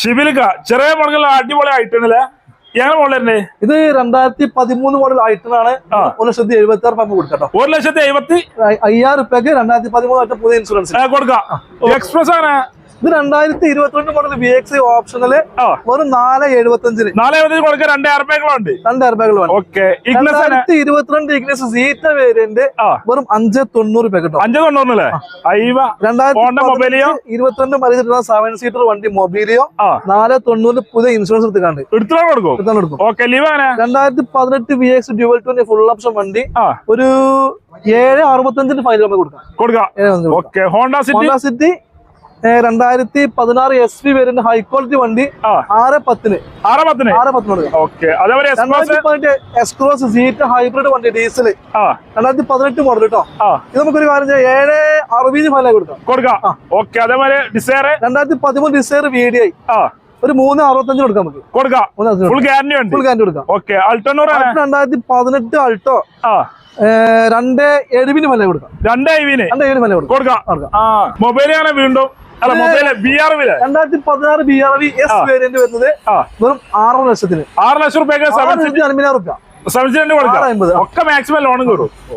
ഷിബിലിക്ക ചെറിയ മുളകുള്ള അടിപൊളി ആയിട്ടല്ലേ ഞങ്ങൾ മുകളിലേ ഇത് രണ്ടായിരത്തി പതിമൂന്ന് മോഡൽ ആയിട്ടാണ്. ഒരു ലക്ഷത്തി എഴുപത്തി ആറ് രൂപ കൊടുക്കട്ടോ ഒരു ലക്ഷത്തി എഴുപത്തി അയ്യായിരം രൂപയ്ക്ക് രണ്ടായിരത്തി പതിമൂന്ന് പുതിയ ഇൻഷുറൻസ് കൊടുക്കാം. എക്സ്പ്രസ് ആണ്. ഇത് രണ്ടായിരത്തി ഇരുപത്തിരണ്ട് മോഡൽ വി എക്സ് ഓപ്ഷനിൽ വെറും നാല് എഴുപത്തഞ്ചിന് നാല് എഴുപത്തി കൊടുക്ക രണ്ട് എയർബാഗുകളുണ്ട് രണ്ട് ഓക്കെ ആണ്. രണ്ടായിരത്തി ഇരുപത്തിരണ്ട് ഇഗ്നസ് സീറ്റ വേരിയന്റ് വെറും അഞ്ച് തൊണ്ണൂറ് രൂപ കിട്ടും. അഞ്ച് തൊണ്ണൂറിനല്ലേ മൊബൈലിയോ? ഇരുപത്തിരണ്ട് മറിച്ചിട്ടുള്ള സെവൻ സീറ്റർ വണ്ടി മൊബൈലിയോ? നാല് തൊണ്ണൂറ് പുതിയ ഇൻഷുറൻസ് എടുത്തുകാണ്ട് എടുത്തിട്ട് കൊടുക്കും? ഓക്കെ രണ്ടായിരത്തി പതിനെട്ട് V X dual twenty full option വണ്ടി. ഒരു ഏഴ് അറുപത്തഞ്ചിന് ഫൈനൽ കൊടുക്കാം. കൊടുക്കാം. ഹോണ്ട സിറ്റി ഹോണ്ട സിറ്റി രണ്ടായിരത്തി പതിനാറ് എസ് പി വരുന്ന ഹൈ ക്വാളിറ്റി വണ്ടി ആറ് പത്തിന്. ആറ് പത്തിന്? ആറ് പത്തിന് രണ്ടായിരത്തി എക്സ്ക്രോസ് സീറ്റ് ഹൈബ്രിഡ് വണ്ടി ഡീസൽ രണ്ടായിരത്തി പതിനെട്ട് മോഡൽ കേട്ടോ ഇത് നമുക്കൊരു കാര്യം ചെയ്യാം. ഏഴ് അറുപതിന് ഫലം കൊടുക്കാം. കൊടുക്കാം. ഓക്കെ അതേപോലെ ഡിസയർ രണ്ടായിരത്തി പതിമൂന്ന് ഡിസൈർ വി ഡി ഐ ഒരു മൂന്ന് അറുപത്തഞ്ചിന് കൊടുക്കാം നമുക്ക്. കൊടുക്കാം. ഫുൾ ഗ്യാരണ്ടി ഉണ്ട് ഫുൾ ഗ്യാരണ്ടി കൊടുക്കാം. ഓക്കെ അൾട്ടോ രണ്ടായിരത്തി പതിനെട്ട് അൾട്ടോ ആ. രണ്ട് എഴുവിന് മല കൊടുക്കാം. രണ്ട് ഐവിന് രണ്ട് ഏഴിന് മല കൊടുക്കാം. കൊടുക്കാം. മൊബൈൽ ആണ് വീണ്ടും? രണ്ടായിരത്തി പതിനാറ് B R V S variant വരുന്നത് വെറും ലക്ഷത്തിന്. ആറ് ലക്ഷം റുപ്യ. ഒക്കെ മാക്സിമം ലോണും കയറും